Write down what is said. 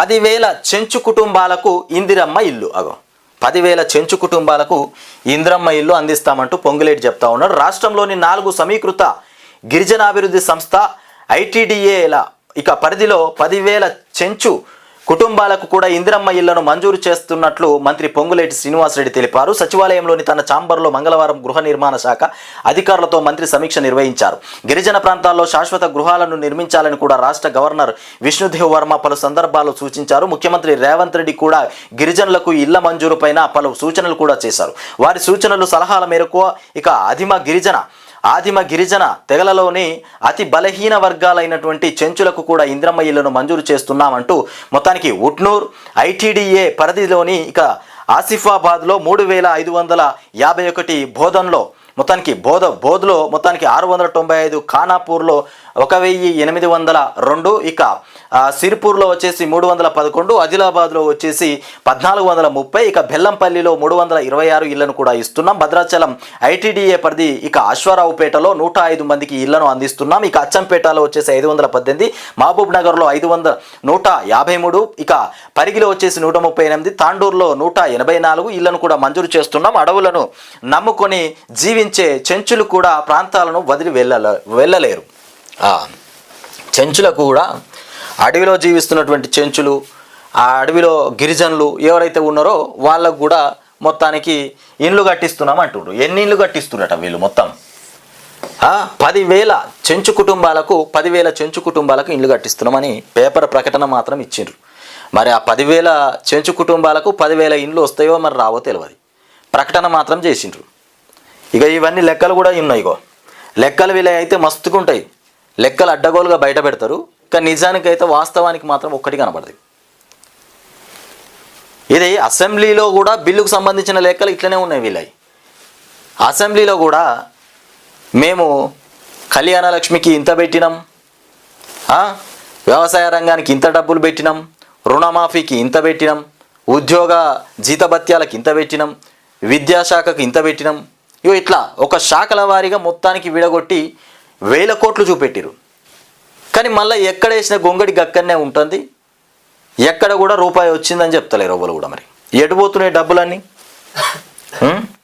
పదివేల చెంచు కుటుంబాలకు ఇందిరమ్మ ఇల్లు. అగో పదివేల చెంచు కుటుంబాలకు ఇందిరమ్మ ఇల్లు అందిస్తామంటూ పొంగులేటి చెప్తా ఉన్నారు రాష్ట్రంలోని నాలుగు సమీకృత గిరిజనాభివృద్ధి సంస్థ ఐటీడీఏల ఇక పరిధిలో పదివేల చెంచు కుటుంబాలకు కూడా ఇందిరమ్మ ఇళ్ళను మంజూరు చేస్తున్నట్లు మంత్రి పొంగులేటి శ్రీనివాసరెడ్డి తెలిపారు. సచివాలయంలోని తన ఛాంబర్లో మంగళవారం గృహ నిర్మాణ శాఖ అధికారులతో మంత్రి సమీక్ష నిర్వహించారు. గిరిజన ప్రాంతాల్లో శాశ్వత గృహాలను నిర్మించాలని కూడా రాష్ట్ర గవర్నర్ విష్ణుదేవ్ వర్మ పలు సందర్భాల్లో సూచించారు. ముఖ్యమంత్రి రేవంత్ రెడ్డి కూడా గిరిజనులకు ఇళ్ళ మంజూరుపైన పలు సూచనలు కూడా చేశారు. వారి సూచనలు సలహాల మేరకు ఇక అధిమ గిరిజన ఆదిమ గిరిజన తెగలలోని అతి బలహీన వర్గాలైనటువంటి చెంచులకు కూడా ఇంద్రమ్మ ఇళ్ళను మంజూరు చేస్తున్నామంటూ మొత్తానికి ఉట్నూర్ ఐటీడీఏ పరిధిలోని ఇక ఆసిఫాబాద్లో మూడు వేల ఐదు వందల యాభై ఒకటి బోధనలో మొత్తానికి బోధ బోధ్లో మొత్తానికి ఆరు వందల తొంభై ఐదు ఖానాపూర్లో ఒక వెయ్యి ఎనిమిది వందల రెండు ఇక సిరిపూర్లో సిర్పూర్లో వచ్చేసి మూడు వందల పదకొండు ఆదిలాబాద్లో వచ్చేసి పద్నాలుగు వందల ముప్పై ఇక బెల్లంపల్లిలో మూడు వందల ఇరవై ఆరు ఇళ్ళను కూడా ఇస్తున్నాం. భద్రాచలం ఐటీడీఏ పరిధి ఇక అశ్వారావుపేటలో నూట ఐదు మందికి ఇళ్ళను అందిస్తున్నాం. ఇక అచ్చంపేటలో వచ్చేసి ఐదు వందల పద్దెనిమిది మహబూబ్ నగర్లో ఐదు వందల నూట యాభై మూడు ఇక పరిగిలో వచ్చేసి నూట ముప్పై ఎనిమిది తాండూరులో నూట ఎనభై నాలుగు ఇళ్ళను కూడా మంజూరు చేస్తున్నాం. అడవులను నమ్ముకొని జీవించి చెంచులు కూడా ప్రాంతాలను వదిలి వెళ్ళలే వెళ్ళలేరు. చెంచులకు కూడా అడవిలో జీవిస్తున్నటువంటి చెంచులు ఆ అడవిలో గిరిజనులు ఎవరైతే ఉన్నారో వాళ్ళకు కూడా మొత్తానికి ఇండ్లు కట్టిస్తున్నాం అంటుండ్రు. ఎన్ని ఇండ్లు కట్టిస్తున్నట వీళ్ళు మొత్తం? పదివేల చెంచు కుటుంబాలకు పదివేల చెంచు కుటుంబాలకు ఇండ్లు కట్టిస్తున్నామని పేపర్ ప్రకటన మాత్రం ఇచ్చిండ్రు. మరి ఆ పదివేల చెంచు కుటుంబాలకు పదివేల ఇండ్లు వస్తాయో మరి రావో తెలియదు ప్రకటన మాత్రం చేసిండ్రు. ఇక ఇవన్నీ లెక్కలు కూడా ఉన్నాయి ఇగో. లెక్కలు వీళ్ళ అయితే మస్తుగా ఉంటాయి లెక్కలు అడ్డగోలుగా బయట పెడతారు. కానీ నిజానికైతే వాస్తవానికి మాత్రం ఒక్కటి కనపడదు. ఇది అసెంబ్లీలో కూడా బిల్లుకు సంబంధించిన లెక్కలు ఇట్లనే ఉన్నాయి వీళ్ళవి అసెంబ్లీలో కూడా మేము కళ్యాణ లక్ష్మికి ఇంత పెట్టినాం. వ్యవసాయ రంగానికి ఇంత డబ్బులు పెట్టినాం. రుణమాఫీకి ఇంత పెట్టినాం. ఉద్యోగ జీతభత్యాలకు ఇంత పెట్టినాం. విద్యాశాఖకు ఇంత పెట్టినాం. ఇగో ఇట్లా ఒక శాఖల వారీగా మొత్తానికి విడగొట్టి వేల కోట్లు చూపెట్టిరు కానీ మళ్ళీ ఎక్కడ వేసిన గొంగడి గక్కనే ఉంటుంది? ఎక్కడ కూడా రూపాయి వచ్చిందని చెప్తలేరు ఎవరు కూడా మరి. ఎటు పోతున్నాయి డబ్బులన్నీ?